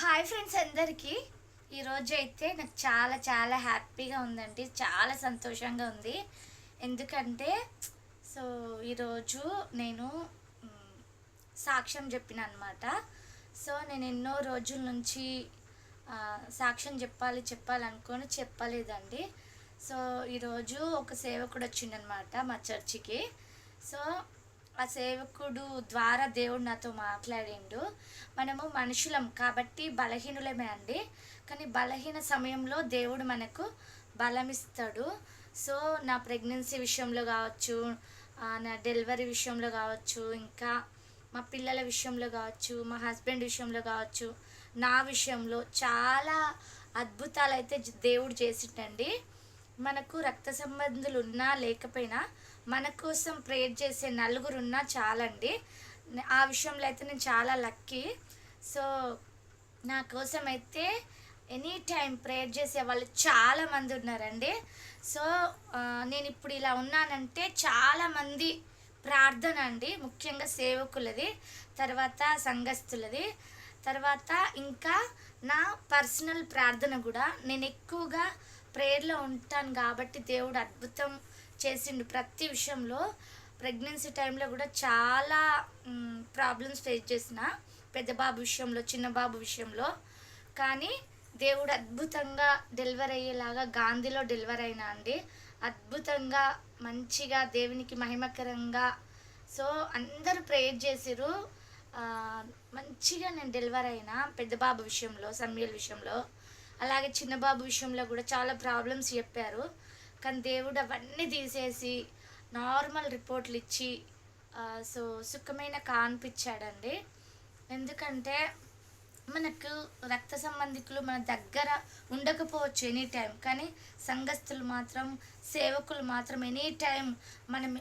Hi friends అందరికీ. ఈరోజు అయితే నాకు చాలా చాలా హ్యాపీగా ఉందండి. చాలా సంతోషంగా ఉంది. ఎందుకంటే సో ఈరోజు నేను సాక్ష్యం చెప్పిన అనమాట సో నేను ఎన్నో రోజుల నుంచి సాక్ష్యం చెప్పాలి చెప్పాలనుకొని చెప్పలేదండి. సో ఈరోజు ఒక సేవకుడు వచ్చిండనమాట మా చర్చికి. సో ఆ సేవకుడు ద్వారా దేవుడు నాతో మాట్లాడిండు. మనము మనుషులం కాబట్టి బలహీనులమే అండి. కానీ బలహీన సమయంలో దేవుడు మనకు బలమిస్తాడు. సో నా ప్రెగ్నెన్సీ విషయంలో కావచ్చు నా డెలివరీ విషయంలో కావచ్చు ఇంకా మా పిల్లల విషయంలో కావచ్చు మా హస్బెండ్ విషయంలో కావచ్చు నా విషయంలో చాలా అద్భుతాలు అయితే దేవుడు చేసిండండి మనకు రక్త సంబంధులు ఉన్నా లేకపోయినా మన కోసం ప్రేయర్ చేసే నలుగురు ఉన్నా చాలండి. ఆ విషయంలో అయితే నేను చాలా లక్కీ. సో నా కోసం అయితే ఎనీ టైం ప్రేయర్ చేసే వాళ్ళు చాలామంది ఉన్నారండి. సో నేను ఇప్పుడు ఇలా ఉన్నానంటే చాలామంది ప్రార్థన అండి. ముఖ్యంగా సేవకులది తర్వాత సంఘస్థులది తర్వాత ఇంకా నా పర్సనల్ ప్రార్థన కూడా నేను ఎక్కువగా ప్రేయర్లో ఉంటాను కాబట్టి దేవుడు అద్భుతం చేసిండు. ప్రతి విషయంలో ప్రెగ్నెన్సీ టైంలో కూడా చాలా ప్రాబ్లమ్స్ ఫేస్ చేసిన పెద్ద బాబు విషయంలో చిన్న బాబు విషయంలో. కానీ దేవుడు అద్భుతంగా డెలివర్ అయ్యేలాగా గాంధీలో డెలివర్ అయినా అండి. అద్భుతంగా మంచిగా దేవునికి మహిమకరంగా. సో అందరూ ప్రేయర్ చేసిరు మంచిగా నేను డెలివర్ అయినా పెద్ద బాబు విషయంలో సమ్యల్ విషయంలో. అలాగే చిన్న బాబు విషయంలో కూడా చాలా ప్రాబ్లమ్స్ చెప్పారు. కానీ దేవుడు అవన్నీ తీసేసి నార్మల్ రిపోర్ట్లు ఇచ్చి సో సుఖమైన కాన్పించాడండి ఎందుకంటే మనకు రక్త సంబంధికులు మన దగ్గర ఉండకపోవచ్చు ఎనీ టైం కానీ సంఘస్థులు మాత్రం సేవకులు మాత్రం ఎనీ టైం మనం